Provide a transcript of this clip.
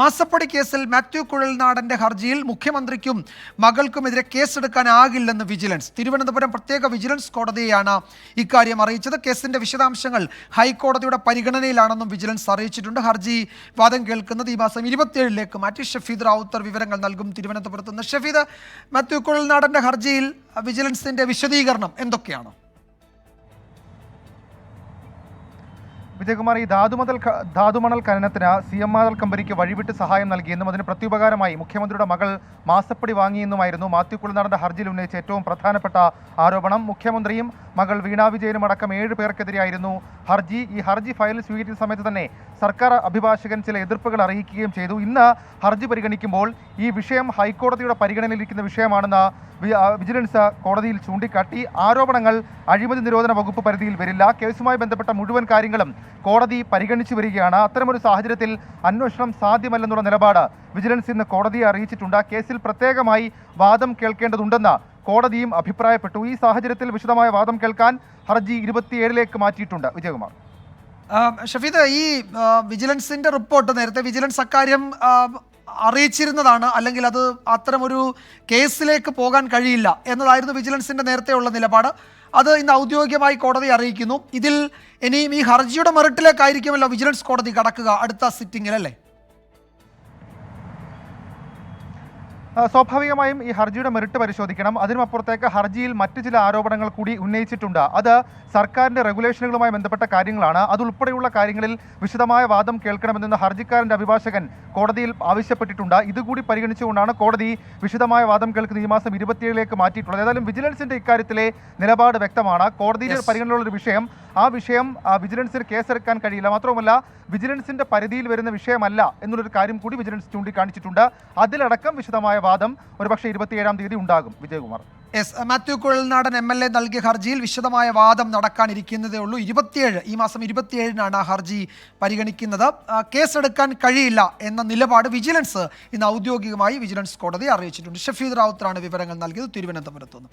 മാസപ്പടി കേസിൽ മാത്യു കുഴൽനാടന്റെ ഹർജിയിൽ മുഖ്യമന്ത്രിക്കും മകൾക്കുമെതിരെ കേസെടുക്കാനാകില്ലെന്ന് വിജിലൻസ്. തിരുവനന്തപുരം പ്രത്യേക വിജിലൻസ് കോടതിയെയാണ് ഇക്കാര്യം അറിയിച്ചത്. കേസിന്റെ വിശദാംശങ്ങൾ ഹൈക്കോടതിയുടെ പരിഗണനയിലാണെന്നും വിജിലൻസ് അറിയിച്ചിട്ടുണ്ട്. ഹർജി വാദം കേൾക്കുന്നത് ഈ മാസം ഇരുപത്തിയേഴിലേക്ക് മാറ്റി. ഷഫീദ് റാവുത്തർ വിവരങ്ങൾ നൽകും തിരുവനന്തപുരത്ത് നിന്ന്. ഷഫീദ് മാത്യു കുഴൽനാടന്റെ ഹർജിയിൽ വിജിലൻസിന്റെ വിശദീകരണം എന്തൊക്കെയാണ്? വിജയകുമാർ ഈ ധാതുമതൽ ധാതുമണൽ ഖനനത്തിന് സി എം ആർ കമ്പനിക്ക് വഴിവിട്ട് സഹായം നൽകിയെന്നും അതിന് പ്രത്യുപകാരമായി മുഖ്യമന്ത്രിയുടെ മകൾ മാസപ്പടി വാങ്ങിയെന്നുമായിരുന്നു മാത്യു നടന്ന ഹർജിയിൽ ഉന്നയിച്ച ഏറ്റവും പ്രധാനപ്പെട്ട ആരോപണം. മുഖ്യമന്ത്രിയും മകൾ വീണാ വിജയനും അടക്കം ഏഴ് പേർക്കെതിരെയായിരുന്നു ഹർജി ഈ ഹർജി ഫയൽ സ്വീകരിച്ച സമയത്ത് തന്നെ സർക്കാർ അഭിഭാഷകൻ ചില എതിർപ്പുകൾ അറിയിക്കുകയും ചെയ്തു. ഇന്ന് ഹർജി പരിഗണിക്കുമ്പോൾ ഈ വിഷയം ഹൈക്കോടതിയുടെ പരിഗണനയിലിരിക്കുന്ന വിഷയമാണെന്ന് വിജിലൻസ് കോടതിയിൽ ചൂണ്ടിക്കാട്ടി. ആരോപണങ്ങൾ അഴിമതി നിരോധന വകുപ്പ് പരിധിയിൽ വരില്ല. കേസുമായി ബന്ധപ്പെട്ട മുഴുവൻ കാര്യങ്ങളും കോടതി പരിഗണിച്ചു വരികയാണ്. അത്തരമൊരു സാഹചര്യത്തിൽ അന്വേഷണം സാധ്യമല്ലെന്നുള്ള നിലപാട് വിജിലൻസ് ഇന്ന് കോടതിയെ അറിയിച്ചിട്ടുണ്ട്. കേസിൽ പ്രത്യേകമായി വാദം കേൾക്കേണ്ടതുണ്ടെന്ന് കോടതിയും അഭിപ്രായപ്പെട്ടു. ഈ സാഹചര്യത്തിൽ വിശദമായ വാദം കേൾക്കാൻ ഹർജി ഇരുപത്തിയേഴിലേക്ക് മാറ്റിയിട്ടുണ്ട് വിജയകുമാർ. ഷഫീദ് ഈ വിജിലൻസിന്റെ റിപ്പോർട്ട് നേരത്തെ വിജിലൻസ് അക്കാര്യം അറിയിച്ചിരുന്നതാണ്. അല്ലെങ്കിൽ അത് അത്തരമൊരു കേസിലേക്ക് പോകാൻ കഴിയില്ല എന്നതായിരുന്നു വിജിലൻസിന്റെ നേരത്തെയുള്ള നിലപാട്. അത് ഇന്ന് ഔദ്യോഗികമായി കോടതി അറിയിക്കുന്നു. ഇതിൽ ഇനിയും ഈ ഹർജിയുടെ മെറിറ്റിലേക്കായിരിക്കുമല്ലോ വിജിലൻസ് കോടതി കടക്കുക അടുത്ത സിറ്റിംഗിൽ അല്ലേ സ്വാഭാവികമായും ഈ ഹർജിയുടെ മെറിറ്റ് പരിശോധിക്കണം. അതിനുമപ്പുറത്തേക്ക് ഹർജിയിൽ മറ്റു ചില ആരോപണങ്ങൾ കൂടി ഉന്നയിച്ചിട്ടുണ്ട്. അത് സർക്കാരിന്റെ റെഗുലേഷനുകളുമായി ബന്ധപ്പെട്ട കാര്യങ്ങളാണ്. അതുൾപ്പെടെയുള്ള കാര്യങ്ങളിൽ വിശദമായ വാദം കേൾക്കണമെന്ന് ഹർജിക്കാരന്റെ അഭിഭാഷകൻ കോടതിയിൽ ആവശ്യപ്പെട്ടിട്ടുണ്ട്. ഇതുകൂടി പരിഗണിച്ചുകൊണ്ടാണ് കോടതി വിശദമായ വാദം കേൾക്കുന്ന ഈ മാസം ഇരുപത്തിയേഴിലേക്ക് മാറ്റിയിട്ടുള്ളത്. ഏതായാലും വിജിലൻസിന്റെ ഇക്കാര്യത്തിലെ നിലപാട് വ്യക്തമാണ്. കോടതിയിൽ. പരിഗണനയുള്ള ഒരു വിഷയം. ആ വിഷയം വിജിലൻസിന് കേസെടുക്കാൻ കഴിയില്ല. മാത്രവുമല്ല വിജിലൻസിന്റെ പരിധിയിൽ വരുന്ന വിഷയമല്ല എന്നുള്ളൊരു കാര്യം കൂടി വിജിലൻസ് ചൂണ്ടിക്കാണിച്ചിട്ടുണ്ട്. അതിലടക്കം വിശദമായ വാദം ഒരുപക്ഷെ ഇരുപത്തിയേഴാം തീയതി ഉണ്ടാകും. Vijayakumar. S Mathew Kuzhalnadan M L A നൽകിയ ഹർജിയിൽ വിശദമായ വാദം നടക്കാനിരിക്കുന്നതേ ഉള്ളൂ. ഇരുപത്തിയേഴ് ഈ മാസം ഇരുപത്തിയേഴിനാണ് ആ ഹർജി പരിഗണിക്കുന്നത്. കേസെടുക്കാൻ കഴിയില്ല എന്ന നിലപാട് വിജിലൻസ് ഇന്ന് ഔദ്യോഗികമായി വിജിലൻസ് കോടതി അറിയിച്ചിട്ടുണ്ട്. ഷഫീദ് റാവുത്തറാണ് വിവരങ്ങൾ നൽകിയത്. തിരുവനന്തപുരത്ത് നിന്ന്.